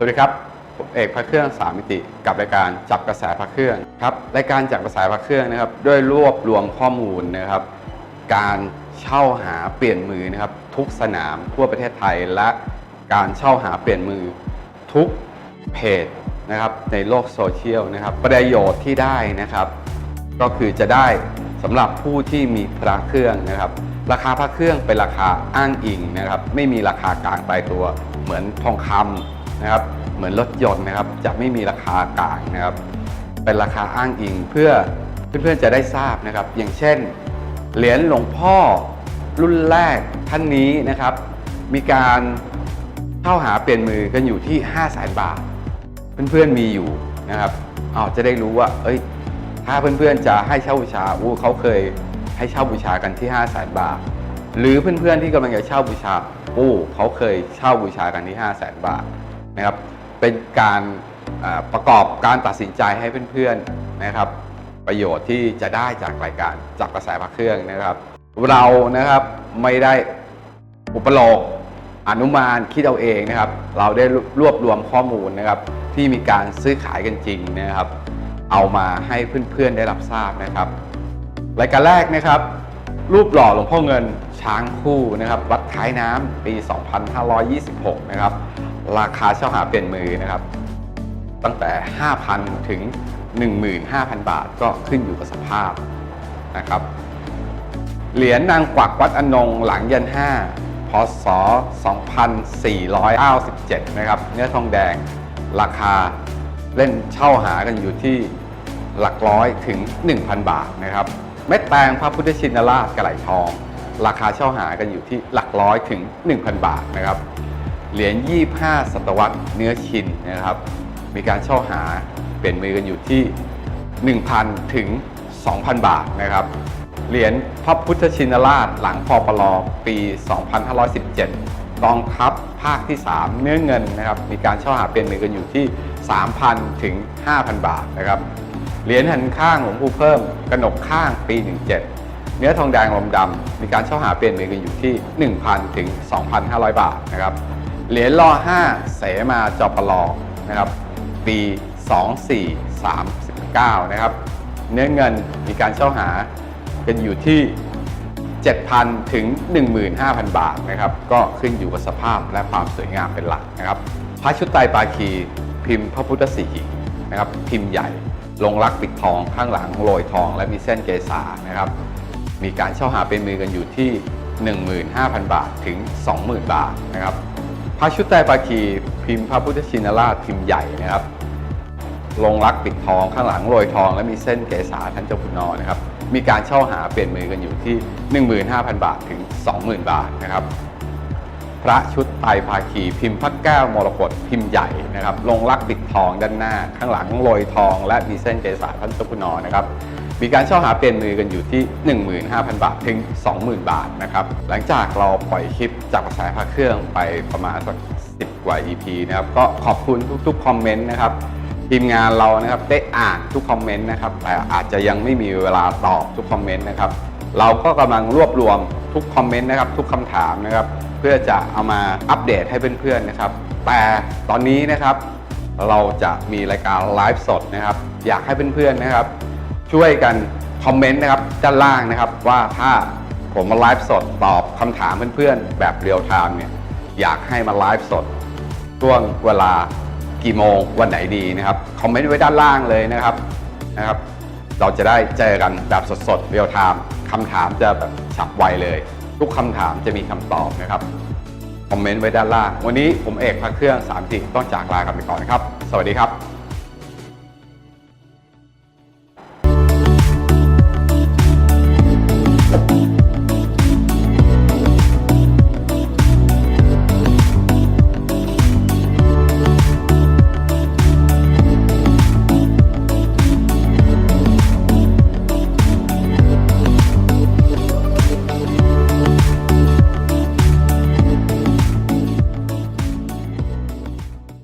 สวัสดีครับผมเอกพระเครื่องสามมิติกับรายการจับกระแสพระเครื่องครับรายการจับกระแสพระเครื่องนะครับด้วยรวบรวมข้อมูลนะครับ การเช่าหาเปลี่ยนมือนะครับ ทุกสนามทั่วประเทศไทยและการเช่าหาเปลี่ยนมือ ทุกเพจนะครับในโลกโซเชียลนะครับ ประโยชน์ที่ได้นะครับ ก็คือจะได้สำหรับผู้ที่มีพระเครื่องนะครับ ราคาพระเครื่องเป็นราคาอ้างอิงนะครับ ไม่มีราคากลางตายตัวเหมือนทองคำ นะครับ เหมือนรถยนต์นะครับ จะไม่มีราคากลางนะครับ เป็นราคาอ้างอิงเพื่อเพื่อนๆจะได้ทราบนะครับ อย่างเช่น เหรียญหลวงพ่อรุ่นแรกท่านนี้นะครับ มีการเข้าหาเปลี่ยนมือกันอยู่ที่ 5 0 0แสนบาท เพื่อนๆมีอยู่นะครับอาจะได้รู้ว่า เอ้ย ถ้าเพื่อนๆจะให้เช่าบูชาอู้เขาเคยให้เช่าบูชากันที่5 0 0แสนบาท หรือเพื่อนๆที่กำลังจะเช่าบูชาอู้เขาเคยเช่าบูชากันที่ 5 0 0แสนบาท นะครับ เป็นการประกอบการตัดสินใจให้เพื่อนๆนะครับ ประโยชน์ที่จะได้จากรายการจับกระแสพระเครื่องนะครับ เรานะครับไม่ได้อุปโลกอนุมานคิดเอาเองนะครับ เราได้รวบรวมข้อมูลนะครับ ที่มีการซื้อขายกันจริงนะครับ เอามาให้เพื่อนๆได้รับทราบนะครับ รายการแรกนะครับ รูปหล่อหลวงพ่อเงินช้างคู่นะครับ วัดท้ายน้ำปี 2526 นะครับ ราคาเช่าหาเปลี่ยนมือนะครับ ตั้งแต่ 5,000 ถึง 15,000 บาทก็ขึ้นอยู่กับสภาพนะครับ เหรียญนางกวักวัดอนงหลังยัน 5 พศ 2497 นะครับ เนื้อทองแดงราคาเล่นเช่าหากันอยู่ที่หลักร้อยถึง 1,000 บาทนะครับ เม็ดแตงพระพุทธชินราชกระไหลทอง ราคาเช่าหากันอยู่ที่หลักร้อยถึง 1,000 บาทนะครับ เหรียญ 25 ศตวรรษเนื้อชินนะครับ มีการเช่าหาเปลี่ยนมือกันอยู่ที่ 1,000 ถึง 2,000 บาทนะครับ เหรียญพระพุทธชินราชหลังพปลปี 2517กองทัพภาคที่ 3 เนื้อเงินนะครับ มีการเช่าหาเปลี่ยนมือกันอยู่ที่ 3,000 ถึง 5,000 บาทนะครับ เหรียญหันข้างหลวงปู่เพิ่มกระหนกข้างปี 17 เนื้อทองแดงลมดำมีการเช่าหาเปลี่ยนมือกันอยู่ที่ 1,000 ถึง 2,500 บาทนะครับเหรียญรอ5เสมาจอปลอนะครับปี 2439 นะครับเนื้อเงินมีการเช่าหากันอยู่ที่ 7,000 ถึง 15,000 บาทนะครับก็ขึ้นอยู่กับสภาพและความสวยงามเป็นหลักนะครับพระชุดไตรปาคีพิมพ์พระพุทธสีหินะครับพิมพ์ใหญ่ ลงรักปิดทองข้างหลังโรยทองและมีเส้นเกษานะครับ มีการเช่าหาเป็นมือกันอยู่ที่ 15,000 บาทถึง 20,000 บาทนะครับพระชุดไตรปาคีพิมพ์พระพุทธชินราชพิมพ์ใหญ่นะครับลงรักปิดทองข้างหลังโรยทองและมีเส้นเกษาท่านเจ้าคุณนอนะครับมีการเช่าหาเปลี่ยนมือกันอยู่ที่ 15,000 บาทถึง 20,000 บาทนะครับ พระชุดไตรภาคี พิมพ์พระแก้วมรกตพิมพ์ใหญ่นะครับลงรักปิดทองด้านหน้า ข้างหลังโรยทอง และมีเส้นเกษาท่านเจ้าคุณนอนะครับมีการเช่าหาเปลี่ยนมือกันอยู่ที่ 15,000 บาทถึง 20,000 บาทนะครับหลังจากเราปล่อยคลิปจากภาษาพระเครื่องไปประมาณสัก10 กว่า EP นะครับก็ขอบคุณทุกๆคอมเมนต์นะครับทีมงานเรานะครับได้อ่านทุกคอมเมนต์นะครับแต่อาจจะยังไม่มีเวลาตอบทุกคอมเมนต์นะครับ เราก็กำลังรวบรวมทุกคอมเมนต์นะครับทุกคำถามนะครับ เพื่อจะเอามาอัปเดตให้เพื่อนๆนะครับ แต่ตอนนี้นะครับ เราจะมีรายการไลฟ์สดนะครับ อยากให้เพื่อนๆนะครับ ช่วยกันคอมเมนต์นะครับด้านล่างนะครับว่าถ้าผมมาไลฟ์สดตอบคำถามเพื่อนๆ แบบเรียลไทม์เนี่ยอยากให้มาไลฟ์สดช่วงเวลากี่โมงวันไหนดีนะครับ คอมเมนต์ไว้ด้านล่างเลยนะครับนะครับ เราจะได้เจอกันแบบสดๆเรียลไทม์คำถามจะแบบฉับไวเลย ทุกคำถามจะมีคำตอบนะครับ คอมเมนต์ไว้ด้านล่าง วันนี้ผมเอกพระเครื่องสามจิต้องจากลากันไปก่อนนะครับ สวัสดีครับ